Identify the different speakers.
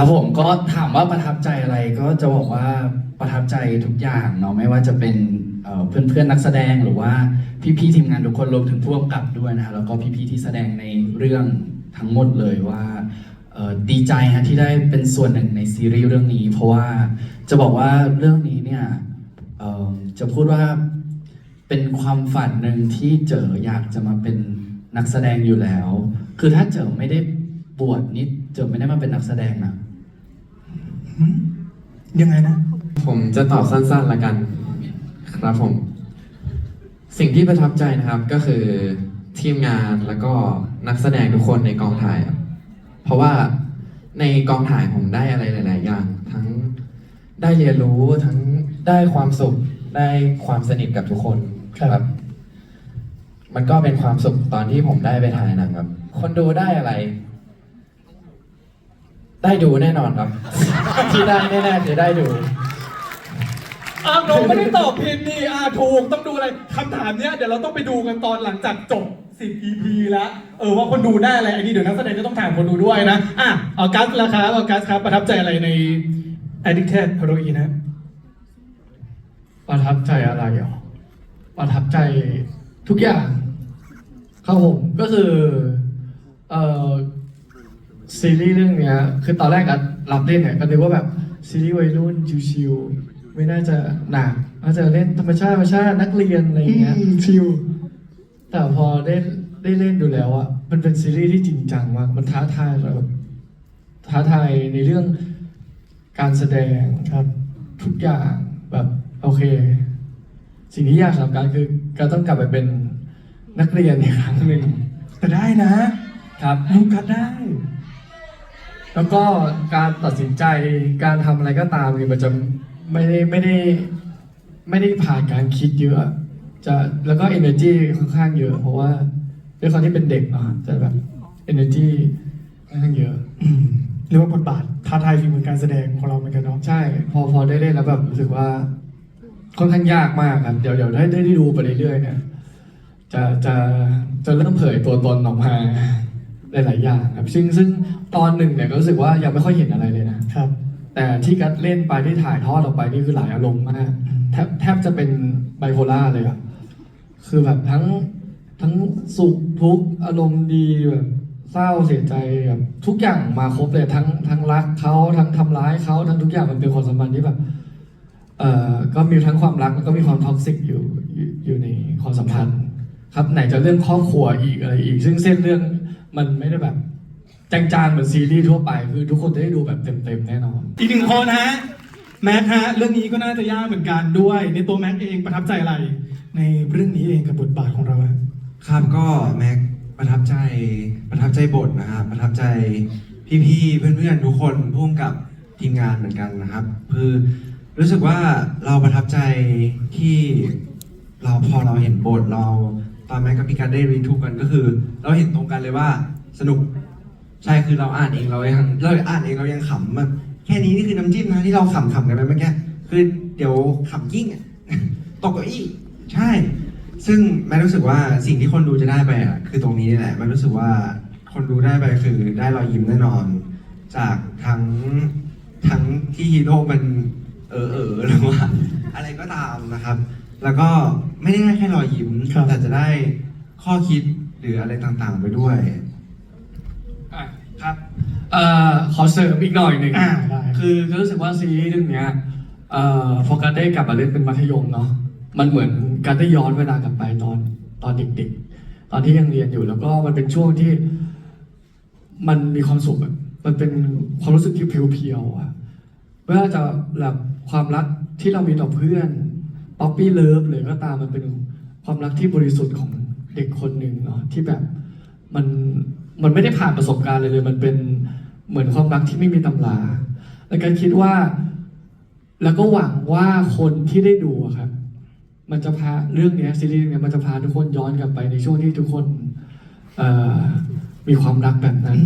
Speaker 1: ครับผมก็ถามว่าประทับใจอะไรก็จะบอกว่าประทับใจทุกอย่างเนาะไม่ว่าจะเป็นเอ่อนเพื่อนนักแสดงหรือว่าพี่ๆทีมงานทุกคนรวมถึงผู้กำกับด้วยนะฮะแล้วก็พี่ๆที่แสดงในเรื่องทั้งหมดเลยว่าดีใจฮะที่ได้เป็นส่วนหนึ่งในซีรีส์เรื่องนี้ เพราะว่าจะบอกว่าเรื่องนี้เนี่ยจะพูดว่าเป็นความฝันหนึ่งที่เจออยากจะมาเป็นนักแสดงอยู่แล้ว คือถ้าเจอไม่ได้บวชนี่เจอไม่ได้มาเป็นนักแสดงนะ
Speaker 2: หืมยังไงนะ
Speaker 3: ผมจะตอบสั้นๆละกัน ครับผม สิ่งที่ประทับใจนะครับก็คือทีมงานแล้วก็นักแสดงทุกคนในกองถ่ายครับเพราะว่าในกองถ่ายผมได้อะไรหลาย ๆ อย่าง ทั้งได้เรียนรู้ทั้งได้ความสุขได้ความสนิทกับทุกคน
Speaker 2: ครับ
Speaker 3: มันก็เป็นความสุขตอนที่ผมได้ไปถ่ายหนังครับ คนดูได้อะไร ได้ดูแน่นอนครับ ที่ได้แน่ๆคือได้ดู
Speaker 2: อ้าวน้องไม่ได้ตอบผิดนี่อ่าถูกต้องดูอะไรคำถามเนี้ยเดี๋ยวเราต้องไปดูกันตอนหลังจากจบ 10 EP แล้ว เออว่าคนดูได้อะไรอันนี้เดี๋ยวนักแสดงก็ต้องถามคนดูด้วยนะ อะออกัสราคาออกัสครับ ประทับใจอะไรใน Addicted Heroine นะ
Speaker 4: ประทับใจอะไรเหรอประทับใจทุกอย่างครับผมก็คือ เอ่อ ซีรีส์เรื่องเนี้ยคือตอนแรกอะรับเล่นเนี่ยก็นึกว่าแบบซีรีส์วัยรุ่นชิวๆไม่น่าจะหนักน่าจะเล่นธรรมชาติธรรมชาตินักเรียนอะไรอย่างเงี้ย
Speaker 2: อืมชิล
Speaker 4: แต่พอได้ได้เล่นดูแล้วอะมันเป็นซีรีส์ที่จริงจังมากมันท้าทายแบบท้าทายในเรื่องการแสดงครับทุกอย่างแบบโอเค สิ่งที่ยากสำหรับการคือการต้องกลับไปเป็นนักเรียนอีกครั้งหนึ่ง
Speaker 2: แต่ได้นะครับ ลูกกัสได้
Speaker 4: แล้วก็การตัดสินใจการทำอะไรก็ตามเนี่ยมันจะไม่ได้ไม่ได้ไม่ได้ผ่านการคิดเยอะจะแล้วก็ energy ค่อนข้างเยอะ เพราะว่าด้วยความที่เป็นเด็กเนาะจะแบบ energy ค่อนข้างเยอะ
Speaker 2: อืมเรียกว่าบทบาทท้าทายฝีมือการแสดงของเราเหมือนกันเนาะ
Speaker 4: ใช่ พอพอได้เล่นแล้วแบบรู้สึกว่า ค่อนข้างยากมากครับ เดี๋ยวเดี๋ยวได้ได้ได้ดูไปเรื่อยๆเนี่ยจะจะจะเริ่มเผยตัวตนออกมา หลาย ๆ อย่างครับซึ่งซึ่งตอนหนึ่งเนี่ยก็รู้สึกว่ายังไม่ค่อยเห็นอะไรเลยนะ
Speaker 2: ครับ
Speaker 4: แต่ที่กัดเล่นไปที่ถ่ายทอดออกไปนี่คือหลายอารมณ์มาก แทบแทบจะเป็นไบโพล่าเลยอะคือแบบทั้งทั้งสุขทุกข์อารมณ์ดีแบบเศร้าเสียใจแบบทุกอย่างมาครบเลยทั้งทั้งรักเขาทั้งทำร้ายเขาทั้งทุกอย่างมันเป็นความสัมพันธ์ที่แบบเอ่อก็มีทั้งความรักแล้วก็มีความท็อกซิกอยู่อยู่อยู่ในความสัมพันธ์ ครับไหนจะเรื่องครอบครัวอีกอะไรอีก ซึ่งเส้นเรื่อง มันไม่ได้แบบจางๆเหมือนซีรีส์ทั่วไป คือทุกคนจะได้ดูแบบเต็มๆแน่นอน
Speaker 2: อีกหนึ่งคนฮะแม็กฮะเรื่องนี้ก็น่าจะยากเหมือนกันด้วย ในตัวแม็กเองประทับใจอะไร ในเรื่องนี้เองกับบทบาทของเราฮะ
Speaker 5: ครับก็แม็กประทับใจประทับใจบทนะครับประทับใจพี่ๆเพื่อนๆทุกคนพ่วงกับทีมงานเหมือนกันนะครับ คือรู้สึกว่าเราประทับใจที่เราพอเราเห็นบทเรา ตอนแม็กกับพี่การได้รีทูกันก็คือ เราเห็นตรงกันเลยว่าสนุกใช่คือเราอ่านเองเรายังเราอ่านเองเรายังขำแบบแค่นี้นี่คือน้ำจิ้มนะที่เราขำๆกันไปเมื่อกี้คือเดี๋ยวขำยิ่งอะตกเก้าอี้ใช่ ซึ่งแม่รู้สึกว่าสิ่งที่คนดูจะได้ไปอะคือตรงนี้นี่แหละแม่รู้สึกว่าคนดูได้ไปคือได้รอยยิ้มแน่นอน จากทั้งทั้งที่ฮีโร่มันเออเออหรือว่าอะไรก็ตามนะครับ แล้วก็ไม่ได้ได้แค่รอยยิ้ม
Speaker 2: ครับ
Speaker 5: แต่จะได้ข้อคิดหรืออะไรต่างๆ ไปด้วย
Speaker 4: อะครับเอ่อขอเสริมอีกหน่อยหนึ่ง
Speaker 2: อ่าได้
Speaker 4: คือก็รู้สึกว่าซีรีส์เรื่องเนี้ยเอ่อพอการได้กลับมาเล่นเป็นมัธยมเนาะมันเหมือนการได้ย้อนเวลากลับไปตอนตอนเด็กๆ ตอนที่ยังเรียนอยู่แล้วก็มันเป็นช่วงที่ มันมีความสุขอะมันเป็นความรู้สึกที่เพียวๆอะไม่ว่าจะแบบความรักที่เรามีต่อเพื่อน ป๊อปปี้เลิฟเลยก็ตามมันเป็นความรักที่บริสุทธิ์ของเด็กคนหนึ่งเนาะที่แบบมันมันไม่ได้ผ่านประสบการณ์เลยเลย มันเป็นเหมือนความรักที่ไม่มีตำรา แล้วการคิดว่า แล้วก็หวังว่าคนที่ได้ดูครับ มันจะพาเรื่องเนี้ยซีรีส์เนี้ยมันจะพาทุกคนย้อนกลับไปในช่วงที่ทุกคนมีความรักแบบนั้น